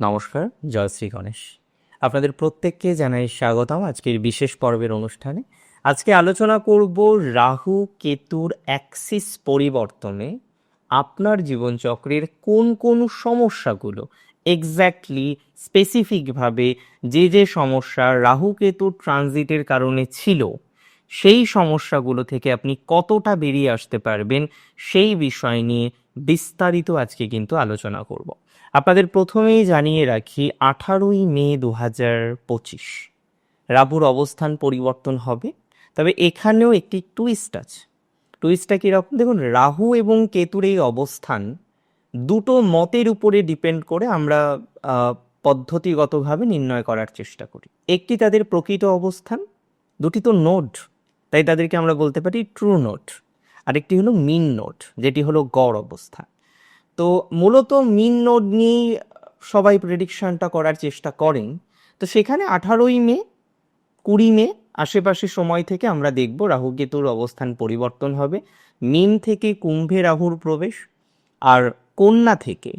নমস্কার জয় শ্রী গণেশ। আপনাদের প্রত্যেককে জানাই স্বাগতম আজকের বিশেষ পর্বের অনুষ্ঠানে। আজকে আলোচনা করব রাহু কেতুর অ্যাক্সিস পরিবর্তনে আপনার জীবনচক্রের কোন কোন সমস্যাগুলো এক্স্যাক্টলি স্পেসিফিকভাবে যে যে সমস্যা রাহু কেতুর ট্রানজিটের কারণে ছিল, সেই সমস্যাগুলো থেকে আপনি কতটা বেরিয়ে আসতে পারবেন, সেই বিষয় নিয়ে বিস্তারিত আজকে কিন্তু আলোচনা করব। আপনাদের প্রথমেই জানিয়ে রাখি, আঠারোই মে দু হাজার পঁচিশ। রাহুর অবস্থান পরিবর্তন হবে, তবে এখানেও একটি টুইস্ট আছে। টুইস্টটা কীরকম? দেখুন, রাহু এবং কেতুর এই অবস্থান দুটো মতের উপরে ডিপেন্ড করে আমরা পদ্ধতিগতভাবে নির্ণয় করার চেষ্টা করি। একটি তাদের প্রকৃত অবস্থান, দুটি তো নোট তাই তাদেরকে আমরা বলতে পারি ট্রু নোট আরেকটি হলো মিন নোট যেটি হলো গড় অবস্থা তো মূলত মিন নোট নিয়েই সবাই প্রেডিকশনটা করার চেষ্টা করেন। তো সেখানে আঠারোই মে, কুড়ি মে, আশেপাশে সময় থেকে আমরা দেখব রাহু কেতুর অবস্থান পরিবর্তন হবে। মিন থেকে কুম্ভে রাহুর প্রবেশ আর কন্যা থেকে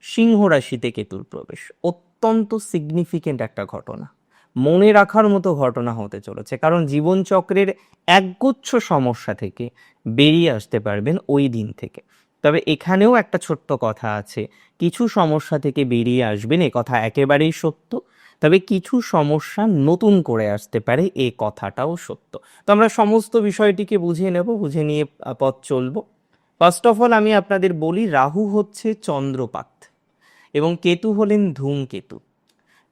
সিংহ রাশিতে কেতুর প্রবেশ। অত্যন্ত সিগনিফিকেন্ট একটা ঘটনা। মনে রাখার মতো ঘটনা হতে চলেছে। কারণ জীবনচক্রের একগুচ্ছ সমস্যা থেকে বেরিয়ে আসতে পারবেন ওই দিন থেকে। তবে এখানেও একটা ছোট্ট কথা আছে। কিছু সমস্যা থেকে বেরিয়ে আসবেন, এ কথা একেবারেই সত্য। তবে কিছু সমস্যা নতুন করে আসতে পারে, এ কথাটাও সত্য। তো আমরা সমস্ত বিষয়টিকে বুঝে নেব, বুঝে নিয়ে পথ চলবো। ফার্স্ট অফ অল আমি আপনাদের বলি, রাহু হচ্ছে চন্দ্রপাত এবং কেতু হলেন ধূমকেতু।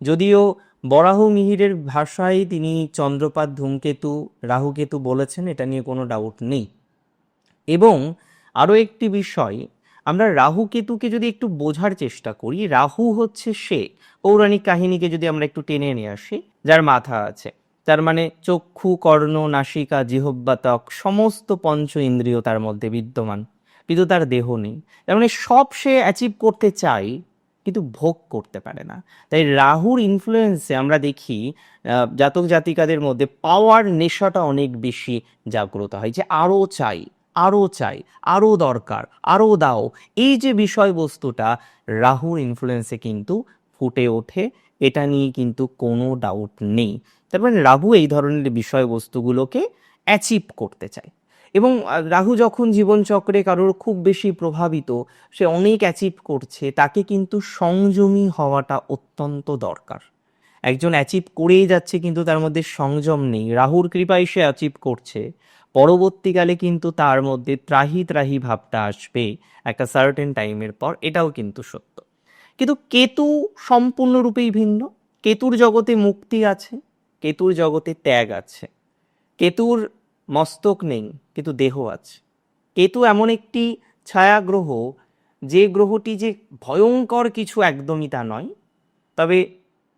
যদিও বরাহ মিহিরের ভাষায় তিনি চন্দ্রপাত, ধূমকেতু রাহুকেতু বলেছেন, এটা নিয়ে কোনো ডাউট নেই। এবং আরও একটি বিষয়, আমরা রাহু কেতুকে যদি একটু বোঝার চেষ্টা করি, রাহু হচ্ছে সে পৌরাণিক কাহিনীকে যদি আমরা একটু টেনে নিয়ে আসি, যার মাথা আছে। তার মানে চক্ষু, কর্ণ, নাসিকা জিহব্বা ত্বক, সমস্ত পঞ্চ ইন্দ্রিয় তার মধ্যে বিদ্যমান, কিন্তু তার দেহ নেই। তার মানে সব সে অ্যাচিভ করতে চায় কিন্তু ভোগ করতে পারে না। তাই রাহুর ইনফ্লুয়েন্সে আমরা দেখি জাতক জাতিকাদের মধ্যে পাওয়ার নেশাটা অনেক বেশি জাগ্রত হয়, যে আরও চাই। আরও চাই, আরও দরকার, আরও দাও। এই যে বিষয়বস্তুটা, রাহুর ইনফ্লুয়েন্সে কিন্তু ফুটে ওঠে। এটা নিয়ে কিন্তু কোনো ডাউট নেই। তার মানে রাহু এই ধরনের বিষয়বস্তুগুলোকে অ্যাচিভ করতে চায়। এবং রাহু যখন জীবনচক্রে কারোর খুব বেশি প্রভাবিত, সে অনেক অ্যাচিভ করছে, তাকে কিন্তু সংযমী হওয়াটা অত্যন্ত দরকার। একজন অ্যাচিভ করেই যাচ্ছে কিন্তু তার মধ্যে সংযম নেই। রাহুর কৃপায় সে অ্যাচিভ করছে। পরবর্তীকালে কিন্তু তার মধ্যে ত্রাহি ত্রাহি ভাবটা আসবে একটা সার্টেন টাইমের পর, এটাও কিন্তু সত্য। কিন্তু কেতু সম্পূর্ণরূপেই ভিন্ন। কেতুর জগতে মুক্তি আছে, কেতুর জগতে ত্যাগ আছে। কেতুর মস্তক নেই, কিন্তু দেহ আছে। কেতু এমন একটি ছায়া গ্রহ যে গ্রহটি যে ভয়ঙ্কর কিছু একদমই তা নয়। তবে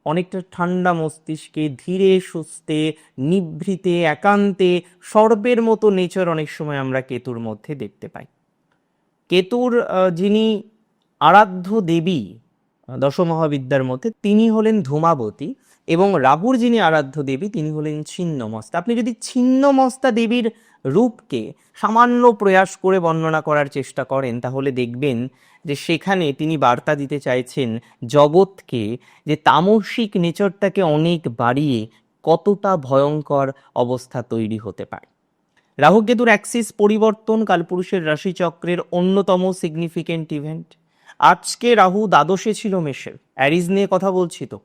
অনেকটা ঠান্ডা মস্তিষ্কে ধীরে, সুস্থে, নিভৃতে, একান্তে, সর্বের মতো নেচার অনেক সময় আমরা কেতুর মধ্যে দেখতে পাই। কেতুর যিনি আরাধ্য দেবী দশমহাবিদ্যার মধ্যে, তিনি হলেন ধূমাবতী এবং রাহুর যিনি আরাধ্য দেবী, তিনি হলেন ছিন্নমস্তা। আপনি যদি ছিন্নমস্তা দেবীর রূপকে সামান্য প্রয়াস করে বর্ণনা করার চেষ্টা করেন, তাহলে দেখবেন যে সেখানে তিনি বার্তা দিতে চাইছেন জগৎকে যে তামসিক নেচারটাকে অনেক বাড়িয়ে কতটা ভয়ঙ্কর অবস্থা তৈরি হতে পারে। রাহুকেতুর অ্যাক্সিস পরিবর্তন কালপুরুষের রাশিচক্রের অন্যতম সিগনিফিকেন্ট ইভেন্ট আজকে রাহু দ্বাদশে ছিল মেষের, অ্যারিজ নিয়ে কথা বলছি তো।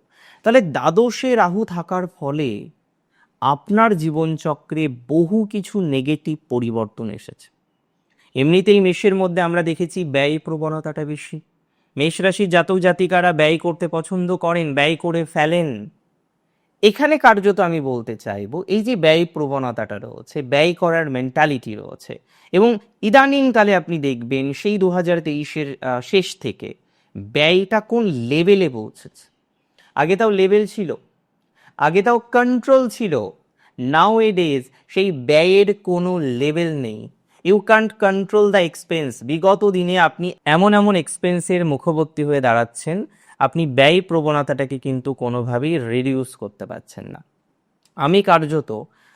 তাহলে দ্বাদশে রাহু থাকার ফলে আপনার জীবনচক্রে বহু কিছু নেগেটিভ পরিবর্তন এসেছে। এমনিতেই মেষের মধ্যে আমরা দেখেছি ব্যয় প্রবণতাটা বেশি। মেষ রাশির জাতক জাতিকারা ব্যয় করতে পছন্দ করেন, ব্যয় করে ফেলেন। এখানে কার্যত আমি বলতে চাইব, এই যে ব্যয় প্রবণতাটা রয়েছে, ব্যয় করার মেন্টালিটি রয়েছে এবং ইদানিং তাহলে আপনি দেখবেন সেই দু হাজার তেইশের শেষ থেকে ব্যয়টা কোন লেভেলে পৌঁছেছে? আগে তাও লেভেল ছিল, আগে তাও কন্ট্রোল ছিল নাও এ ডেজ সেই ব্যয়ের কোনো লেভেল নেই। You can't control the expense বিগত দিনে আপনি এমন এমন এক্সপেন্সের মুখবর্তী হয়ে দাঁড়াচ্ছেন, আপনি ব্যয় প্রবণতাটাকে কিন্তু কোনোভাবেই রিডিউস করতে পারছেন না। আমি কার্যত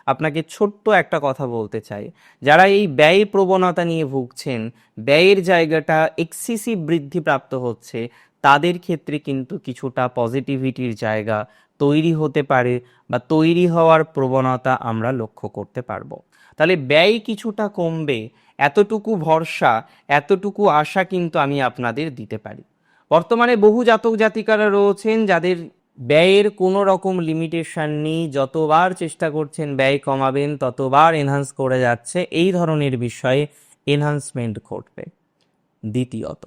আপনাকে ছোট্ট একটা কথা বলতে চাই। যারা এই ব্যয় প্রবণতা নিয়ে ভুগছেন, ব্যয়ের জায়গাটা এক্সেসিভ বৃদ্ধি প্রাপ্ত হচ্ছে, তাদের ক্ষেত্রে কিন্তু কিছুটা পজিটিভিটির জায়গা তৈরি হতে পারে বা তৈরি হওয়ার প্রবণতা আমরা লক্ষ্য করতে পারব। তাহলে ব্যয় কিছুটা কমবে, এতটুকু ভরসা, এতটুকু আশা কিন্তু আমি আপনাদের দিতে পারি। বর্তমানে বহু জাতক জাতিকারা রয়েছেন যাদের ব্যয়ের কোনো রকম লিমিটেশন নেই, যতবার চেষ্টা করছেন ব্যয় কমাবেন, ততবার এনহান্স করে যাচ্ছে, এই ধরনের বিষয়ে এনহান্সমেন্ট ঘটবে। দ্বিতীয়ত,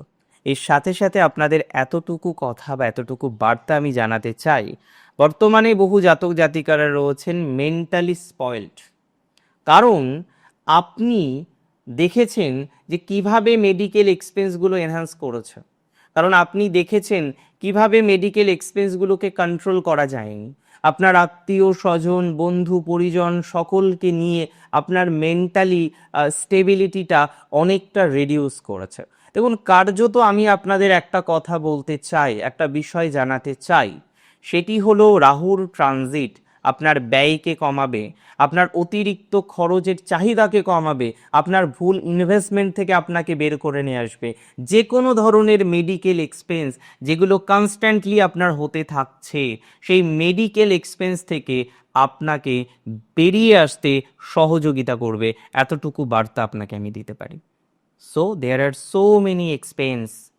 এর সাথে সাথে আপনাদের এতটুকু কথা বা এতটুকু বার্তা আমি জানাতে চাই, বর্তমানে বহু জাতক জাতিকারা রয়েছেন মেন্টালি স্পয়েলড কারণ আপনি দেখেছেন যে কীভাবে মেডিকেল এক্সপেন্সগুলো এনহান্স করেছে। কারণ আপনি দেখেছেন কীভাবে মেডিকেল এক্সপেন্সগুলোকে কন্ট্রোল করা যায়নি। আপনার আত্মীয় স্বজন, বন্ধু, পরিজন সকলকে নিয়ে আপনার মেন্টালি স্টেবিলিটিটা অনেকটা রিডিউস করেছে। দেখুন, কার্যত আমি আপনাদের একটা কথা বলতে চাই, একটা বিষয় জানাতে চাই। সেটি হলো রাহুর ট্রানজিট আপনার ব্যয়কে কমাবে, আপনার অতিরিক্ত খরচের চাহিদাকে কমাবে, আপনার ভুল ইনভেস্টমেন্ট থেকে আপনাকে বের করে নিয়ে আসবে। যে কোনো ধরনের মেডিকেল এক্সপেন্স যেগুলো কনস্ট্যান্টলি আপনার হতে থাকছে, সেই মেডিকেল এক্সপেন্স থেকে আপনাকে বেরিয়ে আসতে সহযোগিতা করবে। এতটুকু বার্তা আপনাকে আমি দিতে পারি। So there are so many expense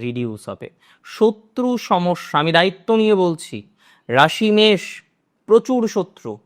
reduce হবে। শত্রু সমস্যা, আমি দায়িত্ব নিয়ে বলছি, রাশি মেষ প্রচুর শত্রু।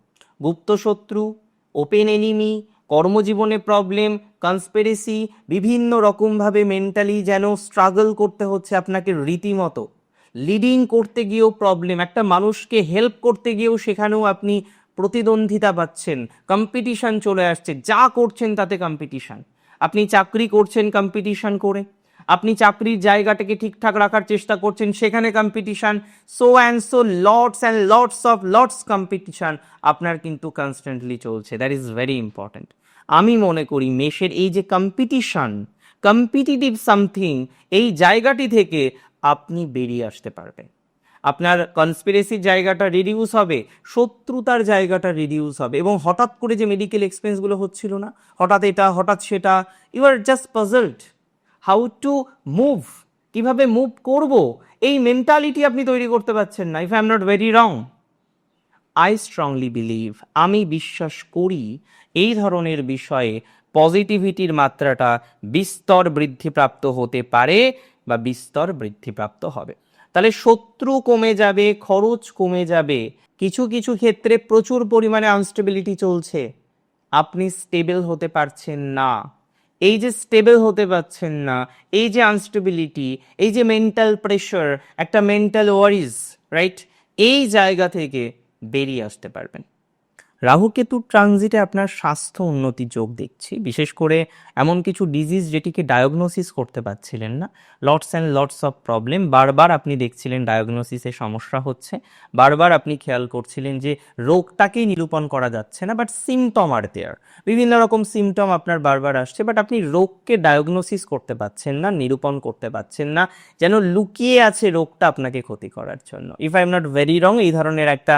গুপ্ত শত্রু, ওপেন এনিমি, কর্মজীবনে প্রবলেম, কনস্পেরেসি, বিভিন্ন রকমভাবে মেন্টালি যেন স্ট্রাগল করতে হচ্ছে আপনাকে রীতিমতো। লিডিং করতে গিয়েও প্রবলেম, একটা মানুষকে হেল্প করতে গিয়েও সেখানেও আপনি প্রতিদ্বন্দ্বিতা পাচ্ছেন, কম্পিটিশন চলে আসছে, যা করছেন তাতে কম্পিটিশন। আপনি চাকরি করছেন কম্পিটিশান করে। আপনি চাকরির জায়গাটাকে ঠিকঠাক রাখার চেষ্টা করছেন, সেখানে competition so and so lots and lots of lots competition আপনার কিন্তু কনস্ট্যান্টলি চলছে দ্যাট ইজ ভেরি ইম্পর্ট্যান্ট আমি মনে করি মেষের এই যে কম্পিটিশন কম্পিটিটিভ সামথিং এই জায়গাটি থেকে আপনি বেরিয়ে আসতে পারবেন। আপনার কনস্পিরেসির জায়গাটা রিডিউস হবে, শত্রুতার জায়গাটা রিডিউস হবে, এবং হঠাৎ করে যে মেডিকেল এক্সপেন্সগুলো হচ্ছিল না, হঠাৎ এটা, হঠাৎ সেটা you are just puzzled how to move, কীভাবে মুভ করব, এই মেন্টালিটি আপনি তৈরি করতে পারছেন না if I am not very wrong I strongly believe আমি বিশ্বাস করি এই ধরনের বিষয়ে পজিটিভিটির মাত্রাটা বিস্তর বৃদ্ধিপ্রাপ্ত হতে পারে বা বিস্তর বৃদ্ধিপ্রাপ্ত হবে। তাহলে শত্রু কমে যাবে, খরচ কমে যাবে, কিছু কিছু ক্ষেত্রে প্রচুর পরিমাণে আনস্টেবিলিটি চলছে। আপনি স্টেবল হতে পারছেন না। এই যে স্টেবল হতে পারছেন না, এই যে আনস্টেবিলিটি এই যে মেন্টাল প্রেশার একটা মেন্টাল ওয়ারিজ রাইট এই জায়গা থেকে বেরিয়ে আসতে পারবেন। রাহু কেতুর ট্রানজিটে আপনার স্বাস্থ্য উন্নতি যোগ দেখছি। বিশেষ করে এমন কিছু ডিজিজ যেটিকে ডায়াগনোসিস করতে পারছিলেন না। Lots and lots of problem বারবার আপনি দেখছিলেন ডায়াগনোসিসে সমস্যা হচ্ছে। বারবার আপনি খেয়াল করছিলেন যে রোগটাকেই নিরূপণ করা যাচ্ছে না বাট সিমটম আর দেয়ার বিভিন্ন রকম সিমটম আপনার বারবার আসছে বাট আপনি রোগকে ডায়াগনোসিস করতে পারছেন না, নিরূপণ করতে পারছেন না, যেন লুকিয়ে আছে রোগটা আপনাকে ক্ষতি করার জন্য। If I am not very wrong এই ধরনের একটা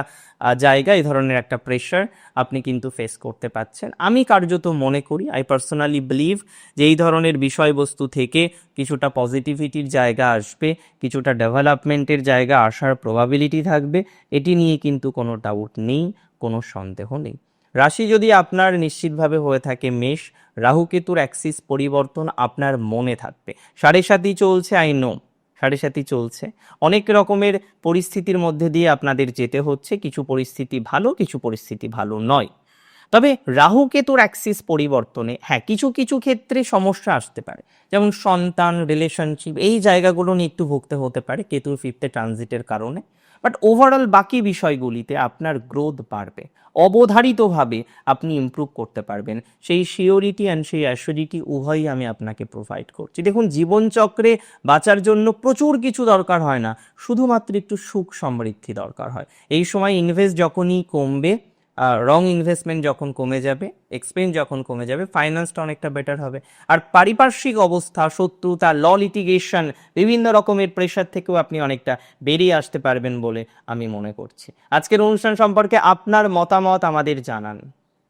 জায়গা, এই ধরনের একটা প্রেশার আপনি কিন্তু ফেস করতে পাচ্ছেন। আমি কার্যত মনে করি আই পার্সোনালি বিলিভ যে এই ধরনের বিষয়বস্তু থেকে কিছুটা পজিটিভিটির জায়গা আসবে, কিছুটা ডেভেলপমেন্টের জায়গা আসার প্রবাবিলিটি থাকবে, এটি নিয়ে কিন্তু কোনো ডাউট নেই, কোনো সন্দেহ নেই। রাশি যদি আপনার নিশ্চিতভাবে হয়ে থাকে মেষ রাহুকেতুর অ্যাক্সিস পরিবর্তন আপনার মনে থাকবে। সাড়ে সাতই চলছে আই নো সাড়ে সাতই চলছে। অনেক রকমের পরিস্থিতির মধ্যে দিয়ে আপনাদের যেতে হচ্ছে, কিছু পরিস্থিতি ভালো, কিছু পরিস্থিতি ভালো নয়। তবে রাহু কেতুর অ্যাক্সিস পরিবর্তনে হ্যাঁ কিছু কিছু ক্ষেত্রে সমস্যা আসতে পারে। যেমন সন্তান রিলেশনশিপ এই জায়গাগুলো নিয়ে একটু ভুগতে হতে পারে কেতুর ফিফথে ট্রানজিটের কারণে। বাট ওভারঅল বাকি বিষয়গুলিতে আপনার গ্রোথ বাড়বে। অবধারিতভাবে আপনি ইম্প্রুভ করতে পারবেন। সেই সিওরিটি অ্যান্ড সেই অ্যাসিডিটি উভয়ই আমি আপনাকে প্রোভাইড করছি। দেখুন, জীবনচক্রে বাঁচার জন্য প্রচুর কিছু দরকার হয় না। শুধুমাত্র একটু সুখ সমৃদ্ধি দরকার হয়। এই সময় ইনভেস্ট যখনই কমবে রং ইনভেস্টমেন্ট যখন কমে যাবে এক্সপেন্স যখন কমে যাবে ফাইন্যান্সটা অনেকটা বেটার হবে। আর পারিপার্শ্বিক অবস্থা, শত্রুতা ল লিটিগেশন বিভিন্ন রকমের প্রেশার থেকেও আপনি অনেকটা বেরিয়ে আসতে পারবেন বলে আমি মনে করছি। আজকের অনুষ্ঠান সম্পর্কে আপনার মতামত আমাদের জানান।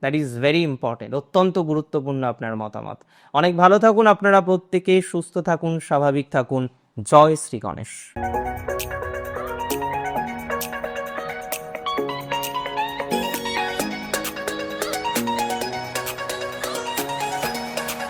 দ্যাট ইজ ভেরি ইম্পর্টেন্ট অত্যন্ত গুরুত্বপূর্ণ আপনার মতামত। অনেক ভালো থাকুন, আপনারা প্রত্যেকে সুস্থ থাকুন, স্বাভাবিক থাকুন। জয় শ্রী গণেশ।